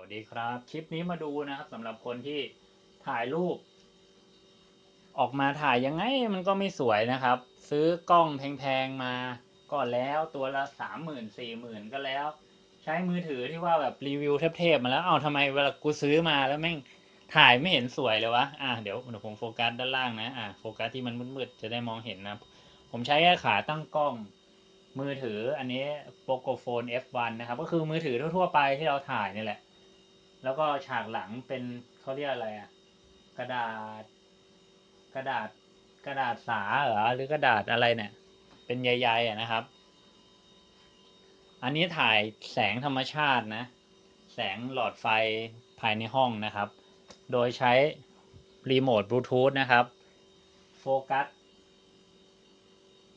วัสดีครับ คลิปนี้มาดูนะครับสำหรับคนที่ถ่ายรูป ออกมาถ่ายยังไงมันก็ไม่สวยนะครับ ซื้อกล้องแพงๆมาก็แล้วตัวละสามหมื่นสี่หมื่นก็แล้ว ใช้มือถือที่ว่าแบบรีวิวเทพๆมาแล้วเอาทำไมเวลากูซื้อมาแล้วแม่งถ่ายไม่เห็นสวยเลยวะอะเดี๋ยวเดี๋ยวผมโฟกัสด้านล่างนะอะโฟกัสที่มันมืดๆจะได้มองเห็นนะ ผมใช้แค่ขาตั้งกล้องมือถืออันนี้ Pocophone F1 นะครับ ก็คือมือถือทั่วๆไปที่เราถ่ายนี่แหละ แล้วก็ฉากหลังเป็นเขาเรียกอะไรอะกระดาษ กระดาษ กระดาษสาเหรอหรือกระดาษอะไรเนี่ย เป็นใยๆอะนะครับ อันนี้ถ่ายแสงธรรมชาตินะ แสงหลอดไฟภายในห้องนะครับ โดยใช้รีโมทบลูทูธนะครับ โฟกัส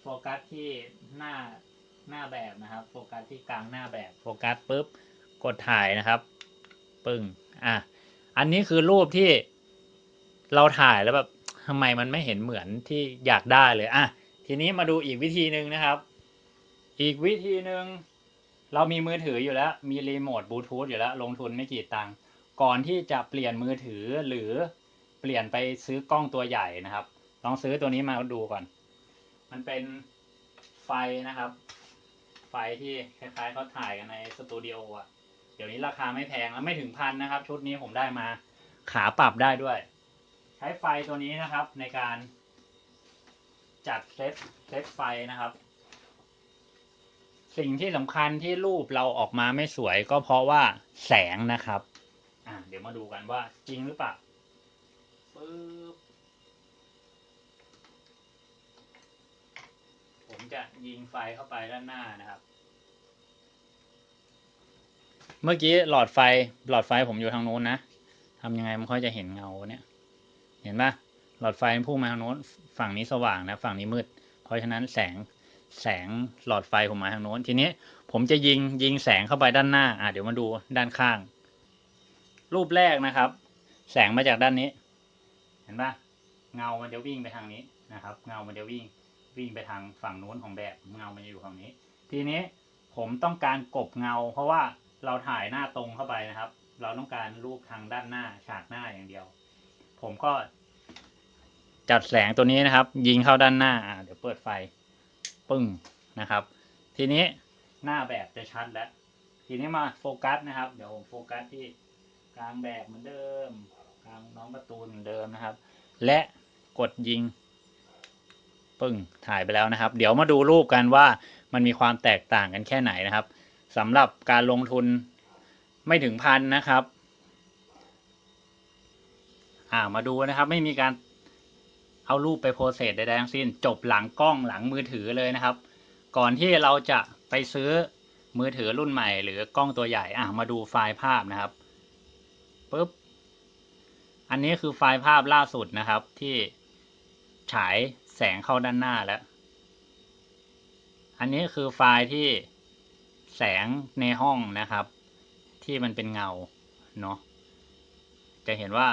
โฟกัสที่หน้าหน้าแบบนะครับ โฟกัสที่กลางหน้าแบบ โฟกัสปุ๊บ กดถ่ายนะครับ ปึ้งอะอันนี้คือรูปที่เราถ่ายแล้วแบบทำไมมันไม่เห็นเหมือนที่อยากได้เลยอะทีนี้มาดูอีกวิธีหนึ่งนะครับ อีกวิธีหนึ่งเรามีมือถืออยู่แล้ว มีรีโมทบลูทูธอยู่แล้ว ลงทุนไม่กี่ตังค์ก่อนที่จะเปลี่ยนมือถือหรือเปลี่ยนไปซื้อกล้องตัวใหญ่นะครับ ลองซื้อตัวนี้มาดูก่อน มันเป็นไฟนะครับ ไฟที่คล้ายๆเขาถ่ายกันในสตูดิโออะ เดี๋ยวนี้ราคาไม่แพงแล้วไม่ถึงพันนะครับ ชุดนี้ผมได้มา ขาปรับได้ด้วย ใช้ไฟตัวนี้นะครับ ในการ จัดเซตเซตไฟนะครับ สิ่งที่สำคัญที่รูปเราออกมาไม่สวยก็เพราะว่าแสงนะครับ อะเดี๋ยวมาดูกันว่าจริงหรือเปล่าปึ๊บผมจะยิงไฟเข้าไปด้านหน้านะครับ เมื่อกี้หลอดไฟหลอดไฟผมอยู่ทางโน้นนะทำยังไงมันค่อยจะเห็นเงาเนี่ย เห็นปะหลอดไฟมันพุ่งมาทางโน้น ฝั่งนี้สว่างนะฝั่งนี้มืด เพราะฉะนั้นแสงแสงหลอดไฟผมมาทางโน้น ทีนี้ผมจะยิงยิงแสงเข้าไปด้านหน้า อะเดี๋ยวมาดูด้านข้าง รูปแรกนะครับ แสงมาจากด้านนี้ เห็นปะเงามันจะวิ่งไปทางนี้นะครับ เงามันจะวิ่งวิ่งไปทางฝั่งโน้นของแบบเงามันจะอยู่ฝั่งนี้ ทีนี้ผมต้องการกบเงา เพราะว่า เราถ่ายหน้าตรงเข้าไปนะครับ เราต้องการรูปทางด้านหน้าฉากหน้าอย่างเดียว ผมก็ จัดแสงตัวนี้นะครับ ยิงเข้าด้านหน้าเดี๋ยวเปิดไฟปึ้งนะครับ ทีนี้หน้าแบบจะชัดแล้ว ทีนี้มาโฟกัสนะครับ เดี๋ยวผมโฟกัสที่กลางแบบเหมือนเดิม กลางน้องประตูเหมือนเดิมนะครับ และกดยิง ปึ้งถ่ายไปแล้วนะครับ เดี๋ยวมาดูรูปกันว่ามันมีความแตกต่างกันแค่ไหนนะครับ สำหรับการลงทุนไม่ถึงพันนะครับ อ่ามาดูนะครับ ไม่มีการเอารูปไปโพสเซสใดๆทั้งสิ้น จบหลังกล้องหลังมือถือเลยนะครับ ก่อนที่เราจะไปซื้อมือถือรุ่นใหม่ หรือกล้องตัวใหญ่อะมาดูไฟล์ภาพนะครับปุ๊บอันนี้คือไฟล์ภาพล่าสุดนะครับ ที่ฉายแสงเข้าด้านหน้าแล้ว อันนี้คือไฟล์ที่ แสงในห้องนะครับ ที่มันเป็นเงาเนาะจะเห็นว่า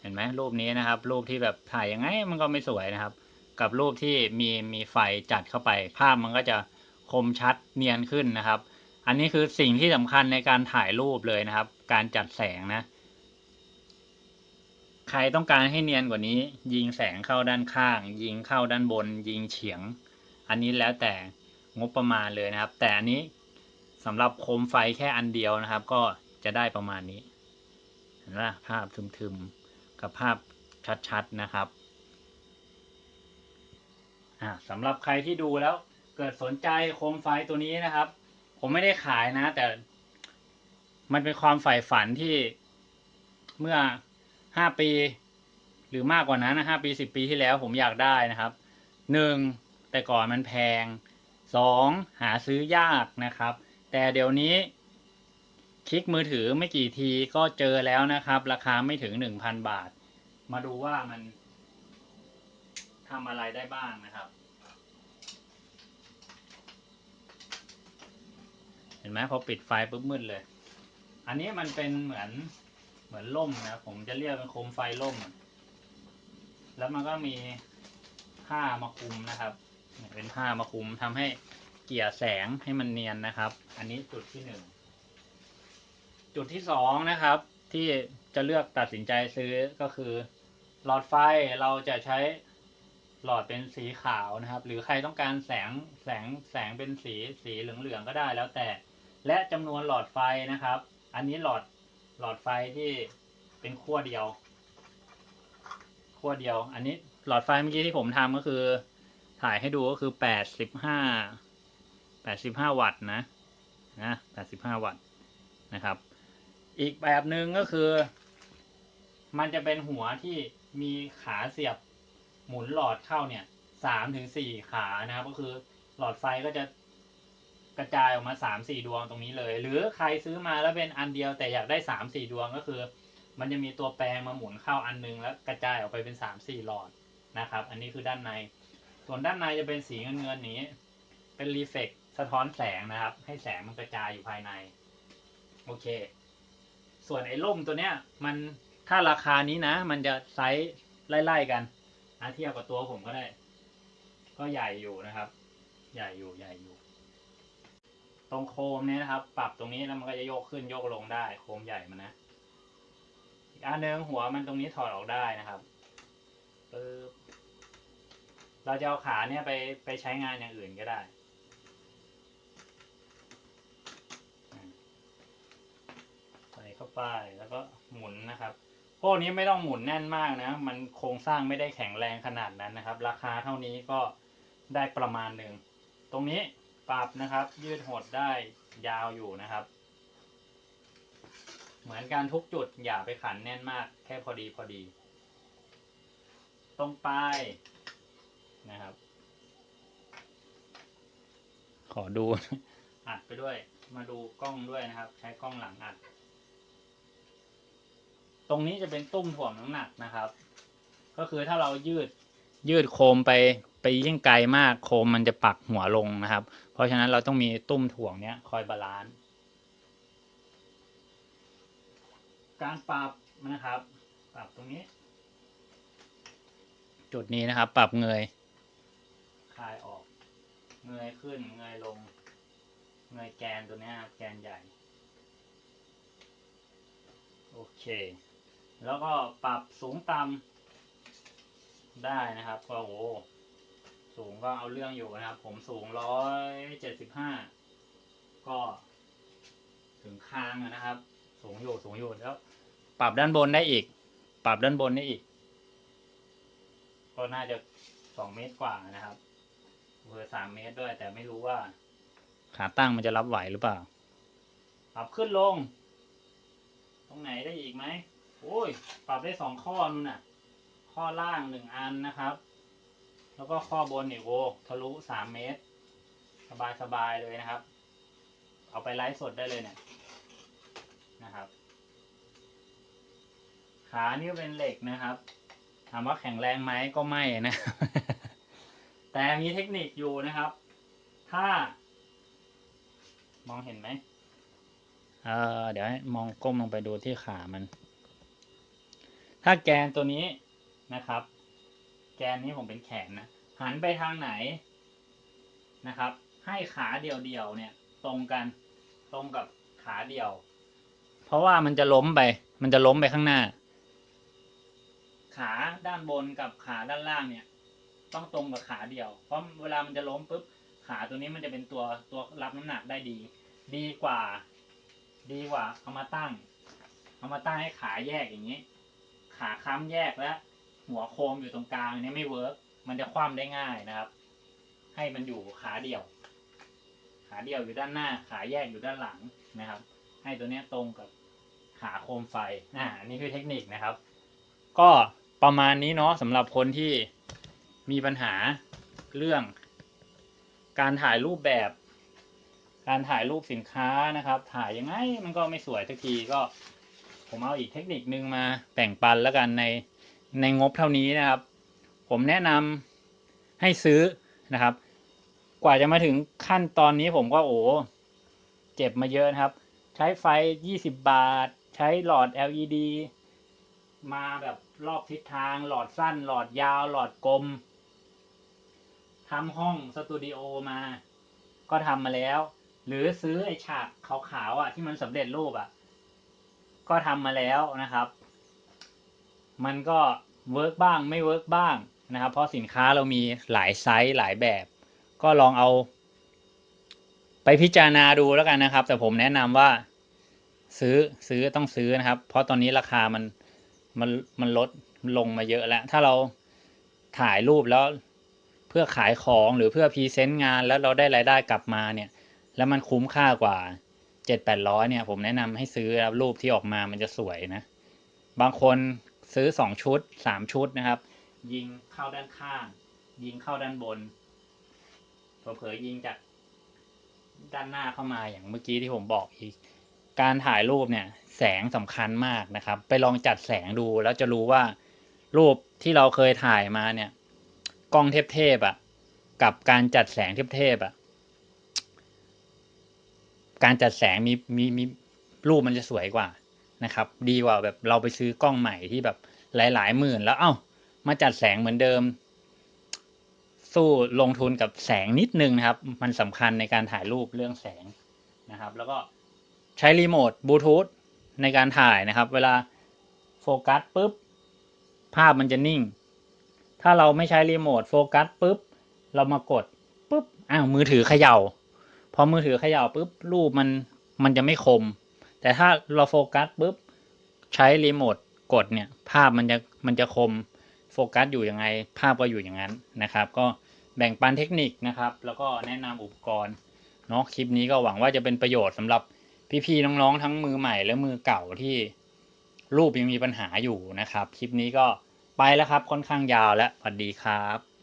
เห็นไหมรูปนี้นะครับ รูปที่แบบถ่ายยังไงมันก็ไม่สวยนะครับ กับรูปที่มีมีไฟจัดเข้าไป ภาพมันก็จะคมชัดเนียนขึ้นนะครับ อันนี้คือสิ่งที่สำคัญในการถ่ายรูปเลยนะครับ การจัดแสงนะ ใครต้องการให้เนียนกว่านี้ ยิงแสงเข้าด้านข้าง ยิงเข้าด้านบน ยิงเฉียง อันนี้แล้วแต่ งบประมาณเลยนะครับ แต่อันนี้สำหรับโคมไฟแค่อันเดียวนะครับ ก็จะได้ประมาณนี้เห็นไหมภาพทึมๆกับภาพชัดๆนะครับอ่าสำหรับใครที่ดูแล้วเกิดสนใจโคมไฟตัวนี้นะครับ ผมไม่ได้ขายนะ แต่มันเป็นความใฝ่ฝันที่เมื่อห้าปี หรือมากกว่านั้นนะห้าปีสิบปีที่แล้วผมอยากได้นะครับหนึ่งแต่ก่อนมันแพง สองหาซื้อยากนะครับ แต่เดี๋ยวนี้ คลิกมือถือไม่กี่ทีก็เจอแล้วนะครับ ราคาไม่ถึงหนึ่งพันบาท มาดูว่ามันทำอะไรได้บ้างนะครับ เห็นไหมพอปิดไฟปุ๊บมืดเลย อันนี้มันเป็นเหมือนเหมือนล่มนะผมจะเรียกเป็นโคมไฟล่มอะแล้วมันก็มีผ้ามาคลุมนะครับ เป็นผ้ามาคุมทำให้เกี่ยแสงให้มันเนียนนะครับ อันนี้จุดที่หนึ่งจุดที่สองนะครับ ที่จะเลือกตัดสินใจซื้อก็คือ หลอดไฟเราจะใช้หลอดเป็นสีขาวนะครับ หรือใครต้องการแสงแสงแสงเป็นสีสีเหลืองๆก็ได้แล้วแต่ และจำนวนหลอดไฟนะครับ อันนี้หลอดหลอดไฟที่เป็นขั้วเดียวขั้วเดียว อันนี้หลอดไฟเมื่อกี้ที่ผมทำก็คือ ถ่ายให้ดูก็คือแปดสิบห้าแปดสิบห้าวัตต์นะนะแปดสิบห้าวัตต์นะครับ อีกแบบหนึ่งก็คือ มันจะเป็นหัวที่มีขาเสียบหมุนหลอดเข้าเนี่ยสามถึงสี่ขานะครับก็คือหลอดไฟก็จะกระจายออกมาสามสี่ดวงตรงนี้เลย หรือใครซื้อมาแล้วเป็นอันเดียวแต่อยากได้สามสี่ดวงก็คือ มันจะมีตัวแปลงมาหมุนเข้าอันนึงแล้วกระจายออกไปเป็นสามสี่หลอดนะครับ อันนี้คือด้านใน ส่วนด้านในจะเป็นสีเงินเงินๆนี้ เป็นรีเฟกสะท้อนแสงนะครับ ให้แสงมันกระจายอยู่ภายใน โอเค ส่วนไอ้ล่มตัวเนี้ย มันถ้าราคานี้นะ มันจะไซส์ไล่ๆกันนะเทียบกับตัวผมก็ได้ ก็ใหญ่อยู่นะครับ ใหญ่อยู่ใหญ่อยู่ ตรงโคมเนี่ยนะครับ ปรับตรงนี้แล้วมันก็จะโยกขึ้นโยกลงได้ โคมใหญ่มันนะอีกอันหนึงหัวมันตรงนี้ถอดออกได้นะครับปึ๊บ เราจะเอาขาเนี่ยไปไปใช้งานอย่างอื่นก็ได้ ใส่เข้าไปแล้วก็หมุนนะครับ พวกนี้ไม่ต้องหมุนแน่นมากนะ มันโครงสร้างไม่ได้แข็งแรงขนาดนั้นนะครับ ราคาเท่านี้ก็ได้ประมาณหนึ่ง ตรงนี้ปรับนะครับ ยืดหดได้ยาวอยู่นะครับ เหมือนการทุกจุดอย่าไปขันแน่นมาก แค่พอดีพอดี ตรงปลาย นะครับ ขอดูอัดไปด้วย มาดูกล้องด้วยนะครับ ใช้กล้องหลังอัด ตรงนี้จะเป็นตุ้มถ่วงน้ำหนักนะครับ ก็คือถ้าเรายืดยืดโคมไปไปยิ่งไกลมากโคมมันจะปักหัวลงนะครับ เพราะฉะนั้นเราต้องมีตุ้มถ่วงเนี้ยคอยบาลานซ์การปรับนะครับ ปรับตรงนี้ จุดนี้นะครับ ปรับเงย คลายออก เงยขึ้น เงยลง เงยแกนตัวนี้ครับแกนใหญ่ โอเค แล้วก็ปรับสูงต่ำได้นะครับ ก็โอ้โหสูงก็เอาเรื่องอยู่นะครับ ผมสูงร้อยเจ็ดสิบห้าก็ถึงคางนะครับ สูงอยู่สูงอยู่แล้ว ปรับด้านบนได้อีก ปรับด้านบนได้อีก ก็น่าจะสองเมตรกว่านะครับ เบอร์สามเมตรด้วย แต่ไม่รู้ว่า ขาตั้งมันจะรับไหวหรือเปล่า ปรับขึ้นลง ตรงไหนได้อีกไหมโอ้ย ปรับได้สองข้อนู่นน่ะ ข้อล่างหนึ่งอันนะครับ แล้วก็ข้อบนเนี่ยโอ้ทะลุสามเมตร สบายสบายๆเลยนะครับ เอาไปไลฟ์สดได้เลยเนี่ยนะครับ ขานี่ก็เป็นเหล็กนะครับ ถามว่าแข็งแรงไหมก็ไม่นะ แต่มีเทคนิคอยู่นะครับ ถ้ามองเห็นไหมเออเดี๋ยวมองก้มลงไปดูที่ขามัน ถ้าแกนตัวนี้นะครับ แกนนี้ผมเป็นแขนนะหันไปทางไหนนะครับ ให้ขาเดี่ยวๆเนี่ย ตรงกันตรงกับขาเดี่ยว เพราะว่ามันจะล้มไป มันจะล้มไปข้างหน้า ขาด้านบนกับขาด้านล่างเนี่ย ต้องตรงกับขาเดียว เพราะเวลามันจะล้มปุ๊บขาตัวนี้มันจะเป็นตัวตัวรับน้ำหนักได้ดี ดีกว่า ดีกว่า เอามาตั้ง เอามาตั้งให้ขาแยกอย่างนี้ ขาค้ำแยกและหัวโคมอยู่ตรงกลางอันนี้ไม่เวิร์กมันจะคว่ำได้ง่ายนะครับ ให้มันอยู่ขาเดียว ขาเดียวอยู่ด้านหน้า ขาแยกอยู่ด้านหลังนะครับ ให้ตัวนี้ตรงกับขาโคมไฟอ่าอันนี่คือเทคนิคนะครับ ก็ประมาณนี้เนาะสำหรับคนที่ มีปัญหาเรื่อง การถ่ายรูปแบบ การถ่ายรูปสินค้านะครับ ถ่ายยังไงมันก็ไม่สวยสักทีก็ ผมเอาอีกเทคนิคนึงมาแบ่งปันแล้วกันในในงบเท่านี้นะครับ ผมแนะนำให้ซื้อนะครับ กว่าจะมาถึงขั้นตอนนี้ผมก็โอ้เจ็บมาเยอะนะครับ ใช้ไฟ 20 บาท ใช้หลอด LED มาแบบรอบทิศทางหลอดสั้น หลอดยาว หลอดกลม ทำห้องสตูดิโอมา ก็ทำมาแล้ว หรือซื้อไอฉากขาวๆอะ ที่มันสำเร็จรูปอะ ก็ทำมาแล้วนะครับ มันก็เวิร์กบ้างไม่เวิร์กบ้างนะครับ เพราะสินค้าเรามีหลายไซส์หลายแบบ ก็ลองเอา ไปพิจารณาดูแล้วกันนะครับ แต่ผมแนะนำว่าซื้อซื้อต้องซื้อนะครับ เพราะตอนนี้ราคามันมันมันลดลงมาเยอะแล้ว ถ้าเราถ่ายรูปแล้ว พื่อขายของหรือเพื่อพรีเซนต์งานแล้วเราได้รายได้กลับมาเนี่ย แล้วมันคุ้มค่ากว่าเจ็ดแปดร้อยเนี่ย ผมแนะนำให้ซื้อรูปที่ออกมามันจะสวยนะ บางคนซื้อสองชุดสามชุดนะครับ ยิงเข้าด้านข้าง ยิงเข้าด้านบนเผลอๆยิงจากด้านหน้าเข้ามาอย่างเมื่อกี้ที่ผมบอกอีก การถ่ายรูปเนี่ย แสงสำคัญมากนะครับ ไปลองจัดแสงดูแล้วจะรู้ว่ารูปที่เราเคยถ่ายมาเนี่ย กล้องเทพๆอะ กับการจัดแสงเทพๆอะ การจัดแสงมีมีมีรูปมันจะสวยกว่านะครับ ดีกว่าแบบเราไปซื้อกล้องใหม่ที่แบบหลายๆหมื่นแล้วเอ้ามาจัดแสงเหมือนเดิม สู้ลงทุนกับแสงนิดนึงนะครับ มันสำคัญในการถ่ายรูปเรื่องแสงนะครับ แล้วก็ใช้รีโมทบลูทูธในการถ่ายนะครับ เวลาโฟกัสปุ๊บ ภาพมันจะนิ่ง ถ้าเราไม่ใช้รีโมทโฟกัสปุ๊บ เรามากดปุ๊บ อ้าวมือถือเขย่า พอมือถือเขย่าปุ๊บ รูปมันมันจะไม่คม แต่ถ้าเราโฟกัสปุ๊บ ใช้รีโมทกดเนี่ย ภาพมันจะมันจะคม โฟกัสอยู่ยังไง ภาพก็อยู่อย่างนั้นนะครับ ก็แบ่งปันเทคนิคนะครับ แล้วก็แนะนำอุปกรณ์เนาะคลิปนี้ก็หวังว่าจะเป็นประโยชน์สำหรับพี่ๆน้องๆทั้งมือใหม่และมือเก่าที่รูปยังมีปัญหาอยู่นะครับ คลิปนี้ก็ ไปแล้วครับค่อนข้างยาวแล้วสวัสดีครับ